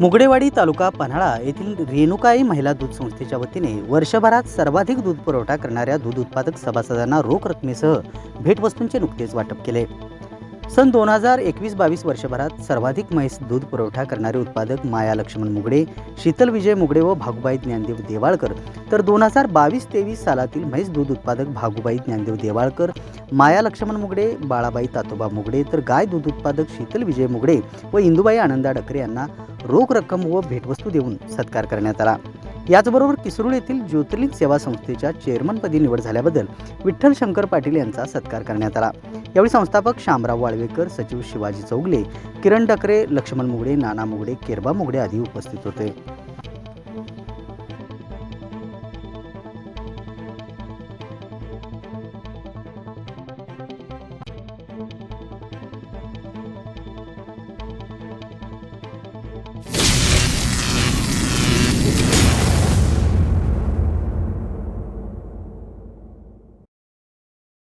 मुगडेवाडी तालुका पन्हाळा येथील रेणुकाई महिला दूध संस्थेच्या वतीने वर्षभरात सर्वाधिक दूध पुरवठा करणाऱ्या दूध उत्पादक सभासदांना रोख रकमेसह भेटवस्तूंचे नुकतेच वाटप केले. सन दोन हजार एकवीस बावीस वर्षभरात सर्वाधिक म्हैस दूध पुरवठा करणारे उत्पादक माया लक्ष्मण मुगडे शीतल विजय मुगडे व भागुबाई ज्ञानदेव देवाळकर. तर दोन हजार बावीस तेवीस सालातील म्हैस दूध उत्पादक भागुबाई ज्ञानदेव देवाळकर माया लक्ष्मण मुगडे बाळाबाई तातोबा मुगडे तर गाय दूध उत्पादक शीतल विजय मुगडे व इंदुबाई आनंदा डकरे यांना रोख रक्कम व भेटवस्तू देऊन सत्कार करण्यात आला. याचबरोबर किसरूळ येथील ज्योतिर्लिंग सेवा संस्थेच्या चेअरमनपदी निवड झाल्याबद्दल विठ्ठल शंकर पाटील यांचा सत्कार करण्यात आला. यावेळी संस्थापक शामराव वाळवेकर सचिव शिवाजी चौगले किरण डकरे लक्ष्मण मुगडे नाना मुगडे केरबा मुगडे आदी उपस्थित होते.